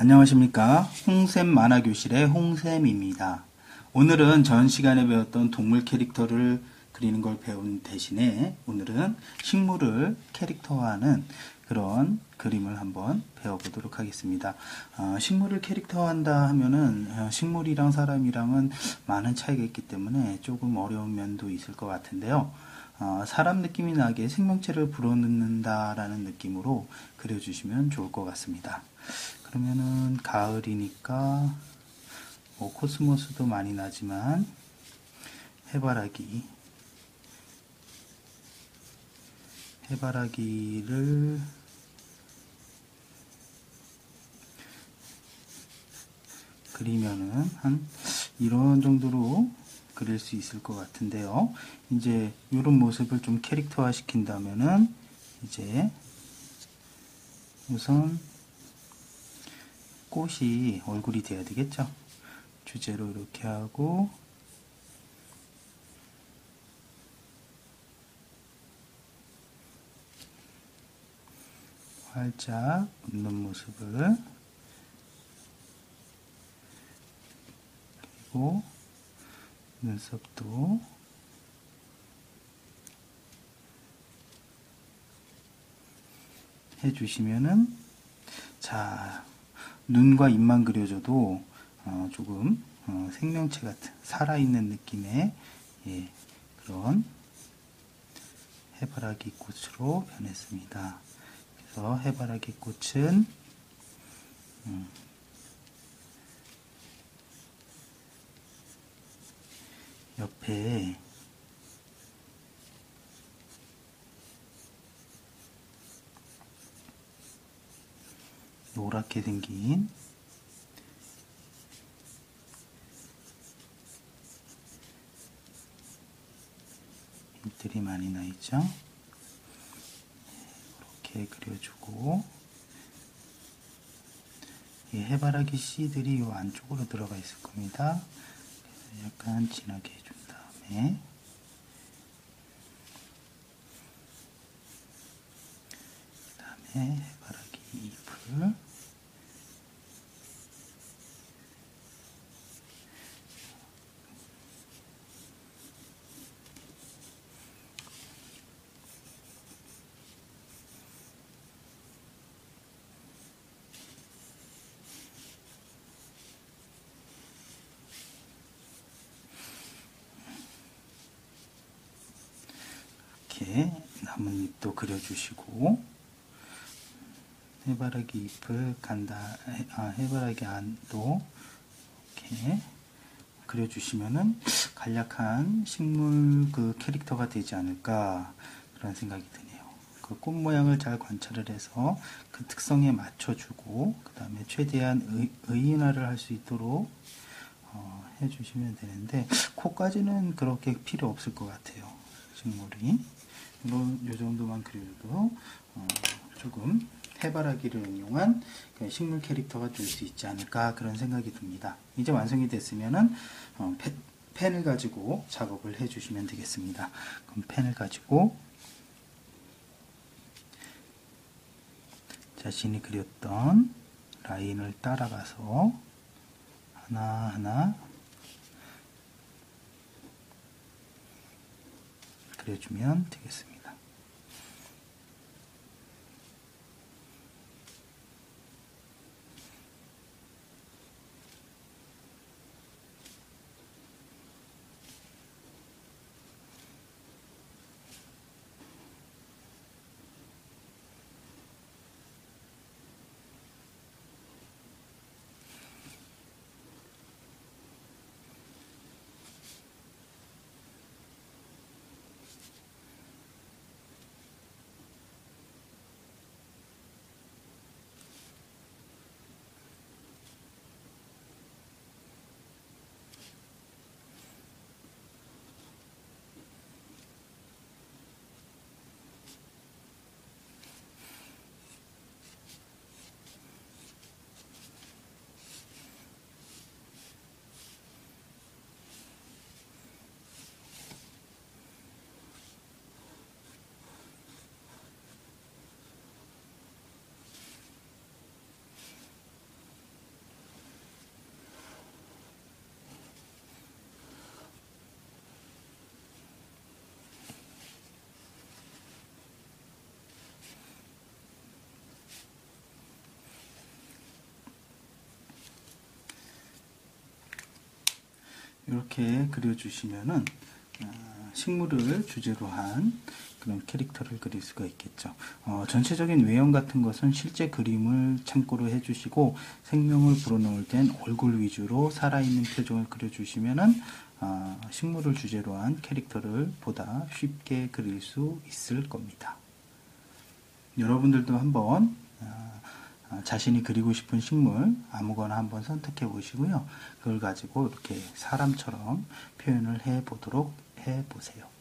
안녕하십니까. 홍샘 만화교실의 홍샘입니다. 오늘은 전 시간에 배웠던 동물 캐릭터를 그리는 걸 배운 대신에 오늘은 식물을 캐릭터화하는 그런 그림을 한번 배워보도록 하겠습니다. 어, 식물을 캐릭터화한다 하면은 어, 식물이랑 사람이랑은 많은 차이가 있기 때문에 조금 어려운 면도 있을 것 같은데요. 어, 사람 느낌이 나게 생명체를 불어넣는다라는 느낌으로 그려주시면 좋을 것 같습니다. 그러면은 가을이니까 뭐 코스모스도 많이 나지만 해바라기 해바라기를 그리면은 한 이런 정도로 그릴 수 있을 것 같은데요. 이제 이런 모습을 좀 캐릭터화 시킨다면은 이제 우선 꽃이 얼굴이 돼야 되겠죠. 주제로 이렇게 하고 활짝 웃는 모습을 그리고 눈썹도 해주시면은 자 눈과 입만 그려줘도 어, 조금 어, 생명체 같은 살아있는 느낌의 예, 그런 해바라기 꽃으로 변했습니다. 그래서 해바라기 꽃은 음, 옆에 노랗게 생긴 잎들이 많이 나 있죠. 이렇게 그려주고. 이 해바라기 씨들이 이 안쪽으로 들어가 있을 겁니다. 약간 진하게 해준 다음에. 그 다음에 해바라기 잎을 이렇게 나뭇잎도 그려주시고 해바라기 잎을 간다 아, 해바라기 안도 이렇게 그려주시면은 간략한 식물 그 캐릭터가 되지 않을까 그런 생각이 드네요. 그 꽃 모양을 잘 관찰을 해서 그 특성에 맞춰주고 그 다음에 최대한 의, 의인화를 할 수 있도록 어, 해주시면 되는데 코까지는 그렇게 필요 없을 것 같아요. 식물이 이런 요 정도만 그려도 어, 조금 해바라기를 응용한 그 식물 캐릭터가 될 수 있지 않을까 그런 생각이 듭니다. 이제 완성이 됐으면은 어, 펜, 펜을 가지고 작업을 해주시면 되겠습니다. 그럼 펜을 가지고 자신이 그렸던 라인을 따라가서 하나하나 그려주면 되겠습니다. 이렇게 그려주시면은 어, 식물을 주제로 한 그런 캐릭터를 그릴 수가 있겠죠. 어, 전체적인 외형 같은 것은 실제 그림을 참고로 해주시고 생명을 불어넣을 땐 얼굴 위주로 살아있는 표정을 그려주시면은 어, 식물을 주제로 한 캐릭터를 보다 쉽게 그릴 수 있을 겁니다. 여러분들도 한번 어, 어, 자신이 그리고 싶은 식물 아무거나 한번 선택해 보시고요. 그걸 가지고 이렇게 사람처럼 표현을 해 보도록 해 보세요.